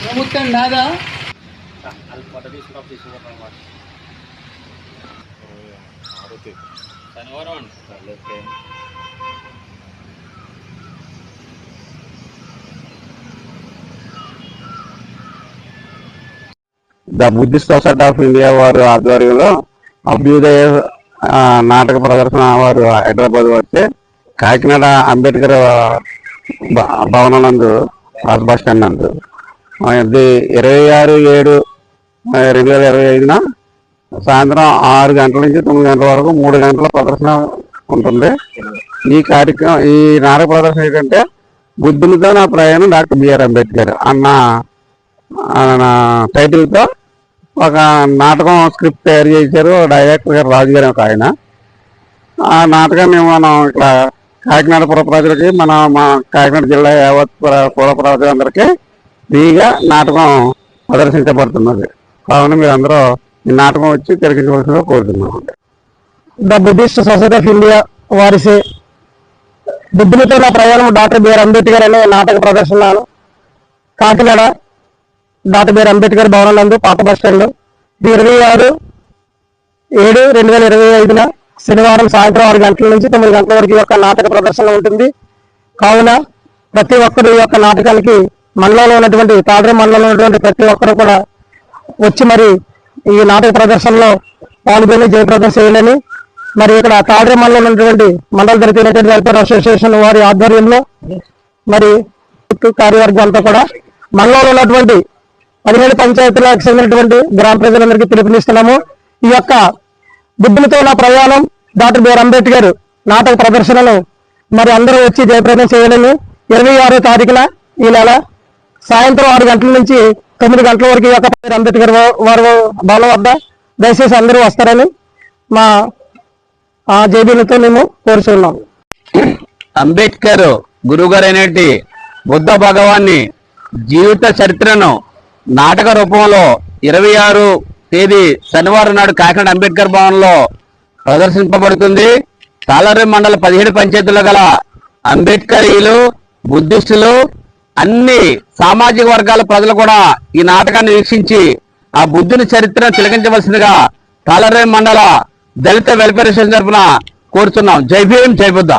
ప్రభుత్వం నాదా శనివారం the Buddhist Society of India వారు ఆధ్వర్యంలో అభ్యుదయ నాటక ప్రదర్శన వారు హైదరాబాద్ వస్తే కాకినాడ అంబేద్కర్ భ- భవనం నందు పాత బస్ స్టాండ్ నందు ఇరవై ఆరు ఏడు రెండు వేల ఇరవై ఐదున సాయంత్రం ఆరు గంటల నుంచి తొమ్మిది గంటల వరకు మూడు గంటల ప్రదర్శన ఉంటుంది. ఈ కార్యక్రమం ఈ నాటక ప్రదర్శన ఏంటంటే బుద్ధులతో నా ప్రయాణం డాక్టర్ బిఆర్ అంబేద్కర్ అన్న ఆయన టైటిల్తో ఒక నాటకం స్క్రిప్ట్ తయారు చేశారు. డైరెక్టర్ గారు రాజు గారు ఒక ఆయన. ఆ నాటకాన్ని మనం ఇక్కడ కాకినాడ పుర ప్రజలకి మన మా కాకినాడ జిల్లా యావత్ పుర- పుర ప్రజలందరికీ ఫ్రీగా నాటకం ప్రదర్శించబడుతున్నది. కావున మీరందరూ ఈ నాటకం వచ్చి తిరిగించవలసిందిగా కోరుతున్నాం the Buddhist Society of India వారిసే. బుద్ధులతో నా ప్రయాణం డాక్టర్ బిఆర్ అంబేద్కర్ అనే నాటక ప్రదర్శనలు కాకినాడ డాక్టర్ బిఆర్ అంబేద్కర్ భవనం పాత బస్ స్టాండ్ ఇరవై ఆరు ఏడు రెండు వేల ఇరవై ఐదున శనివారం సాయంత్రం ఆరు గంటల నుంచి తొమ్మిది గంటల వరకు యొక్క నాటక ప్రదర్శన ఉంటుంది. కావున ప్రతి ఒక్కరు ఈ యొక్క నాటకానికి మండలంలో ఉన్నటువంటి తాడరి మండలంలో ఉన్నటువంటి ప్రతి ఒక్కరు కూడా వచ్చి మరి ఈ నాటక ప్రదర్శనలో పాల్గొని జయప్రదం చేయాలని మరి ఇక్కడ తాడరి మండలం ఉన్నటువంటి మండల దళిత యునైటెడ్ వెల్ఫేర్ అసోసియేషన్ వారి ఆధ్వర్యంలో మరి చుట్టూ కార్యవర్గం అంతా కూడా మండలంలో ఉన్నటువంటి పదిహేడు పంచాయతీలకు చెందినటువంటి గ్రామ ప్రజలందరికీ పిలుపునిస్తున్నాము. ఈ యొక్క బుద్ధులతో నా ప్రయాణం. డాక్టర్ బిఆర్ అంబేద్కర్ నాటక ప్రదర్శనను మరి అందరూ వచ్చి జయప్రదం చేయాలని. ఇరవై ఆరో తారీఖున ఈ నెల సాయంత్రం ఆరు గంటల నుంచి తొమ్మిది గంటల వరకు ఈ యొక్క బిఆర్ అంబేద్కర్ వారు భవనం వద్ద దయచేసి అందరూ వస్తారని మా ఆ జేబీలతో మేము కోరుచున్నాం అంబేద్కర్ గురువుగారు అయినటి బుద్ధ భగవాన్ని జీవిత చరిత్రను నాటక రూపంలో ఇరవై ఆరు తేదీ శనివారం నాడు కాకినాడ అంబేద్కర్ భవన్లో ప్రదర్శింపబడుతుంది. తాళరే మండల పదిహేడు పంచాయతీలో గల అంబేద్కరీలు బుద్ధిస్టులు అన్ని సామాజిక వర్గాల ప్రజలు కూడా ఈ నాటకాన్ని వీక్షించి ఆ బుద్ధుని చరిత్రను తిలకించవలసిందిగా తాళరే మండల దళిత వెల్ఫేర్ అసోసియేషన్ తరఫున కోరుతున్నాం. జై భీం జై బుద్ధ.